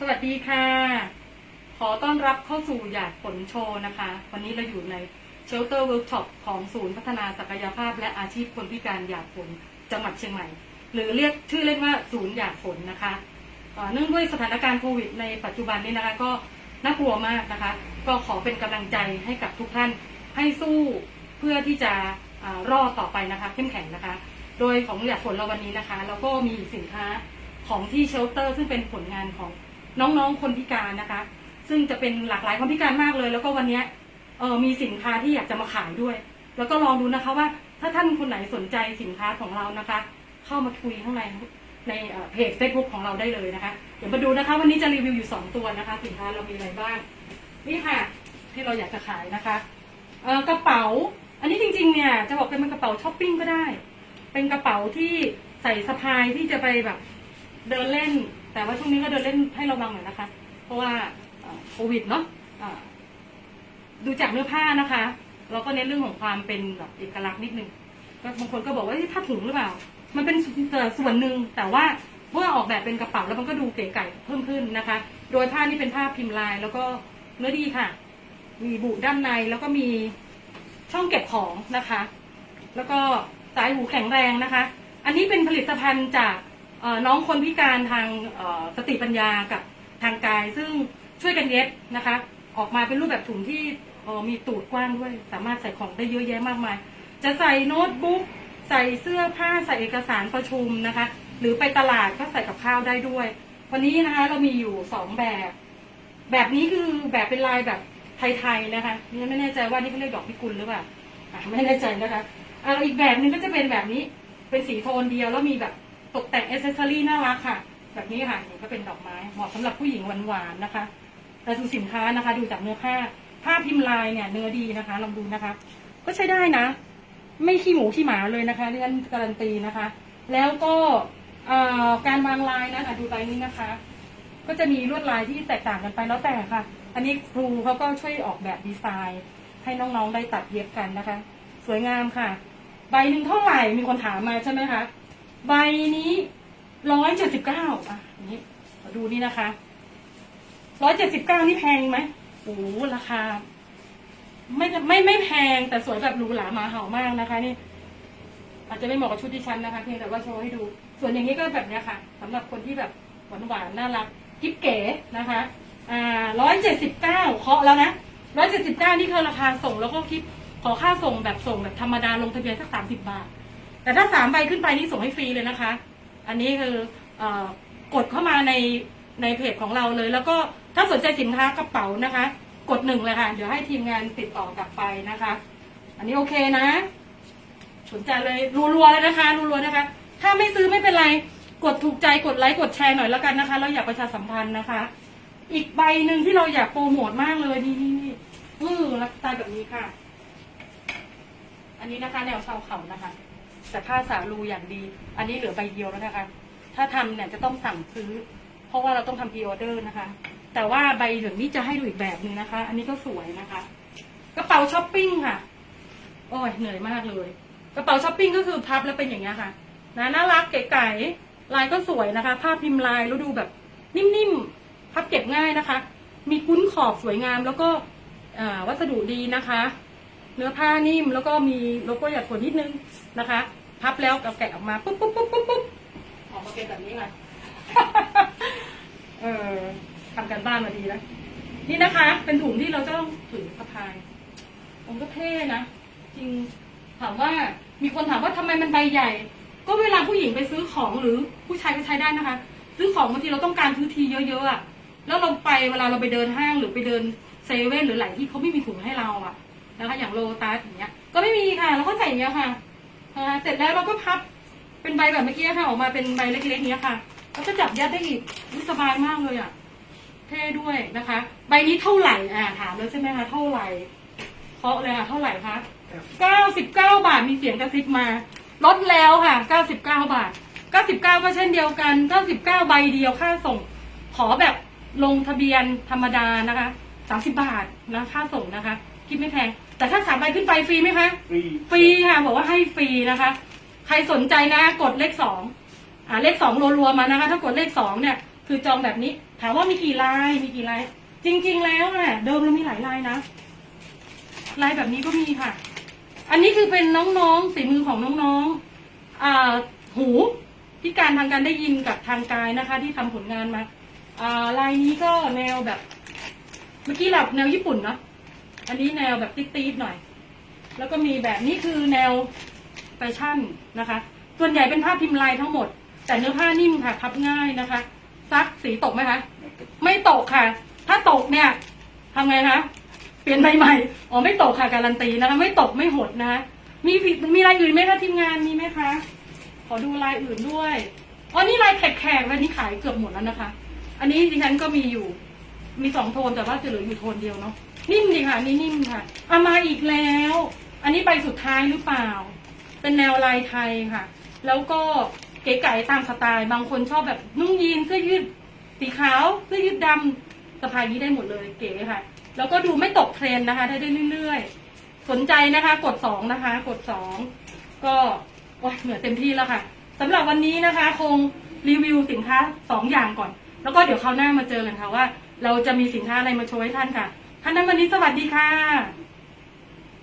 สวัสดีค่ะ ขอต้อนรับเข้าสู่อยากผลโชว์นะคะ วันนี้เราอยู่ในเชลเตอร์เวิร์กช็อปของศูนย์พัฒนาศักยภาพ และอาชีพคนพิการอยากผลจังหวัดเชียงใหม่ หรือเรียกชื่อเล่นว่าศูนย์อยากผลนะคะเนื่องด้วยสถานการณ์โควิดในปัจจุบันนี้นะคะ ก็น่ากลัวมากนะคะ ก็ขอเป็นกำลังใจให้กับทุกท่านให้สู้เพื่อที่จะรอดต่อไปนะคะเข้มแข็งนะคะ โดยของอยากผลเราวันนี้นะคะ เราก็มีสินค้าของที่เชลเตอร์ ซึ่งเป็นผลงานของ น้องๆคนพิการนะคะ ซึ่งจะเป็นหลากหลายความพิการมากเลย แล้วก็วันนี้เออมีสินค้าที่อยากจะมาขายด้วย แล้วก็ลองดูนะคะว่าถ้าท่านคนไหนสนใจสินค้าของเรานะคะ เข้ามาคุยข้างในในเอ่อเพจ Facebook ของเราได้เลยนะคะ เดี๋ยวมาดูนะคะ วันนี้จะรีวิวอยู่ 2 ตัวนะคะ สินค้าเรามีอะไรบ้าง นี่ค่ะ ที่เราอยากจะขายนะคะเออกระเป๋า อันนี้จริง ๆ เนี่ยจะบอกเป็นกระเป๋าช้อปปิ้งก็ได้ เป็นกระเป๋าที่ใส่สะพายที่จะไปแบบเดินเล่น แต่ว่าช่วงนี้ก็เดินเล่นให้ระวังหน่อยนะคะ เพราะว่าโควิดเนาะดูจากเนื้อผ้านะคะเราก็เน้นเรื่องของความเป็นแบบเอกลักษณ์นิดนึงก็บางคนก็บอกว่าเฮ้ยผ้าถุงหรือเปล่า มันเป็นส่วนหนึ่งแต่ว่าเมื่อออกแบบเป็นกระเป๋าแล้วมันก็ดูเก๋ไก่เพิ่มขึ้นนะคะ โดยผ้านี่เป็นผ้าพิมพ์ลาย แล้วก็เนื้อดีค่ะ มีบุด้านในแล้วก็มีช่องเก็บของนะคะ แล้วก็สายหูแข็งแรงนะคะ อันนี้เป็นผลิตภัณฑ์จาก น้องคนพิการทางสติปัญญากับทางกาย ซึ่งช่วยกันเย็บนะคะ ออกมาเป็นรูปแบบถุงที่มีตูดกว้างด้วย สามารถใส่ของได้เยอะแยะมากมาย จะใส่โน้ตบุ๊กใส่เสื้อผ้าใส่เอกสารประชุมนะคะ หรือไปตลาดก็ใส่กับข้าวได้ด้วย วันนี้นะคะเรามีอยู่สองแบบ แบบนี้คือแบบเป็นลายแบบไทยๆนะคะนี่ไม่แน่ใจว่านี่เขาเรียกดอกพิกุลหรือเปล่าไม่แน่ใจนะคะอ่าอีกแบบหนึงก็จะเป็นแบบนี้เป็นสีโทนเดียวแล้วมีแบบ กแต่งเอเซสซอรี่น่ารักค่ะ แบบนี้ค่ะนี่ก็เป็นดอกไม้เหมาะสำหรับผู้หญิงหวานๆนะคะแต่ดูสินค้านะคะ ดูจากเนื้อผ้าผ้าพิมพ์ลายเนี่ย เนื้อดีนะคะ ลองดูนะคะ ก็ใช้ได้นะ ไม่ขี้หมูขี้หมาเลยนะคะที่ฉันการันตีนะคะ แล้วก็การวางลายนะอะดูลายนี้นะคะ ก็จะมีลวดลายที่แตกต่างกันไปแล้วแต่ค่ะ อันนี้ครูเขาก็ช่วยออกแบบดีไซน์ ให้น้องๆได้ตัดเย็บกันนะคะ สวยงามค่ะ ใบหนึ่งเท่าไหร่มีคนถามมาใช่ไหมคะ ใบนี้ร้อยเจ็ดสิบเก้าอะอันนี้ขอดูนี่นะคะร้อยเจ็ดสิบเก้านี่แพงไหมโอ้ราคา ไม่ไม่ไม่แพงแต่สวยแบบหรูหรามาเห่ามากนะคะ นี่ อาจจะไม่เหมาะกับชุดที่ฉันนะคะเพียงแต่ว่าโชว์ให้ดู ส่วนอย่างนี้ก็แบบเนี้ยค่ะสำหรับคนที่แบบหวานหวานๆน่ารักกิ๊บเก๋นะคะ อ่าร้อยเจ็ดสิบเก้าเคาะแล้วนะร้อยเจ็ดสิบเก้านี่คือราคาส่งแล้วก็คิดขอค่าส่งแบบส่งแบบธรรมดาลงทะเบียนสักสามสิบบาท แต่ถ้าสามใบขึ้นไปนี่ส่งให้ฟรีเลยนะคะ อันนี้คืออกดเข้ามาในในเพจของเราเลย แล้วก็ถ้าสนใจสินค้ากระเป๋านะคะ กดหนึ่งเลยค่ะ เดี๋ยวให้ทีมงานติดต่อกลับไปนะคะ อันนี้โอเคนะ สนใจเลยรัวๆเลยนะคะรัวๆนะคะ ถ้าไม่ซื้อไม่เป็นไร กดถูกใจกดไลค์กดแชร์หน่อยแล้วกันนะคะ เราอยากประชาสัมพันธ์นะคะ อีกใบหนึ่งที่เราอยากโปรโมทมากเลยนี่นี่นี่เออลักษณะแบบนี้ค่ะ อันนี้นะคะแนวชาวเขานะคะ แต่ผ้าสาลูอย่างดี อันนี้เหลือใบเดียวแล้วนะคะ ถ้าทำเนี่ยจะต้องสั่งซื้อ เพราะว่าเราต้องทำพรีออเดอร์นะคะ แต่ว่าใบเหลืองนี้จะให้ดูอีกแบบนึงนะคะ อันนี้ก็สวยนะคะกระเป๋าช้อปปิ้งค่ะ โอ้ยเหนื่อยมากเลย กระเป๋าช้อปปิ้งก็คือพับแล้วเป็นอย่างนี้ค่ะนะน่ารักเก๋ๆลายก็สวยนะคะผ้าพิมพ์ลายแล้วดูแบบ นิ่มๆพับเก็บง่ายนะคะ มีคุ้นขอบสวยงามแล้วก็วัสดุดีนะคะ เนื้อผ้านิ่มแล้วก็มีโลโก้หยัดฝนนิดนึงนะคะ พับแล้วก็แกะออกมาปุ๊บปุ๊บปุ๊บปุ๊บปุ๊บออกมาเป็นแบบนี้ค่ะเออทำกันบ้านมาดีนะนี่นะคะ เป็นถุงที่เราจะต้องถือสะพายผมก็เท่นะ จริงถามว่ามีคนถามว่าทำไมมันใบใหญ่ ก็เวลาผู้หญิงไปซื้อของหรือผู้ชายก็ใช้ได้นะคะ ซื้อของบางทีเราต้องการพื้นที่เยอะๆอะแล้วเราไปเวลาเราไปเดินห้างหรือไปเดินเซเว่นหรือหลายที่เขาไม่มีถุงให้เราอะ นะคะ อย่างโลตัสอย่างเงี้ย ก็ไม่มีค่ะเราก็ใส่อย่างเงี้ยค่ะอ่าเสร็จแล้วเราก็พับเป็นใบแบบเมื่อกี้ค่ะ ออกมาเป็นใบเล็กๆเนี้ยค่ะแล้วก็จับยัดได้อีกสบายมากเลยอะเท่ด้วยนะคะ ใบนี้เท่าไหร่อ่าถามแล้วใช่ไหมคะเท่าไหร่เคาะเลยค่ะ เท่าไหร่คะ99บเก้าบาทมีเสียงกระซิบมา ลดแล้วค่ะ99บเก้าบาท99ก็เช่นเดียวกัน99ใบเดียวค่าส่ง ขอแบบลงทะเบียนธรรมดานะคะ30บาทนะค่าส่งนะคะ คิดไม่แพงแต่ถ้าสามใบขึ้นไปฟรีไหมคะฟรีฟรีค่ะบอกว่าให้ฟรีนะคะ ใครสนใจนะกดเลขสองอ่าเลขสองรัวๆมานะคะ ถ้ากดเลขสองเนี่ย คือจองแบบนี้ ถามว่ามีกี่ลายมีกี่ลายจริง ๆ แล้วน่ะเดิมเรามีหลายลายนะลายแบบนี้ก็มีค่ะ อันนี้คือเป็นน้องๆฝีมือของน้องๆอ่าหูพิการทางการได้ยินกับทางกายนะคะ ที่ทำผลงานมาอ่าลายนี้ก็แนวแบบ เมื่อกี้เราแนวญี่ปุ่นเนาะ อันนี้แนวแบบติ๊ดๆหน่อย แล้วก็มีแบบนี้คือแนวแฟชั่นนะคะ ส่วนใหญ่เป็นผ้าพิมพ์ลายทั้งหมด แต่เนื้อผ้านิ่มค่ะพับง่ายนะคะ ซักสีตกไหมคะ ไม่ตกค่ะ ถ้าตกเนี่ยทำไงคะเปลี่ยนใบใหม่อ๋อไม่ตกค่ะการันตีนะคะ ไม่ตกไม่หดนะคะมีมีลายอื่นไหมคะทีมงานมีไหมคะ ขอดูลายอื่นด้วยอ๋อนี่ลายแขกๆลายนี้ขายเกือบหมดแล้วนะคะ อันนี้ดิฉันก็มีอยู่ มีสองโทนแต่ว่าจะเหลืออยู่โทนเดียวเนาะ นิ่มดีค่ะนี่นิ่มค่ะเอามาอีกแล้ว อันนี้ใบสุดท้ายหรือเปล่า เป็นแนวลายไทยค่ะ แล้วก็เก๋ไก๋ตามสไตล์ บางคนชอบแบบนุ่งยีนเสื้อยืดสีขาวเสื้อยืดดำสะพายนี้ได้หมดเลยเก๋ค่ะ แล้วก็ดูไม่ตกเทรนด์นะคะ ได้ได้เรื่อยๆ สนใจนะคะ กดสองนะคะ กดสองก็โอ้ยเหนือเต็มที่แล้วค่ะสำหรับวันนี้นะคะ คงรีวิวสินค้าสองอย่างก่อน แล้วก็เดี๋ยวคราวหน้ามาเจอกันค่ะว่า เราจะมีสินค้าอะไรมาโชว์ให้ท่านค่ะ ท่านดันวันนี้สวัสดีค่ะ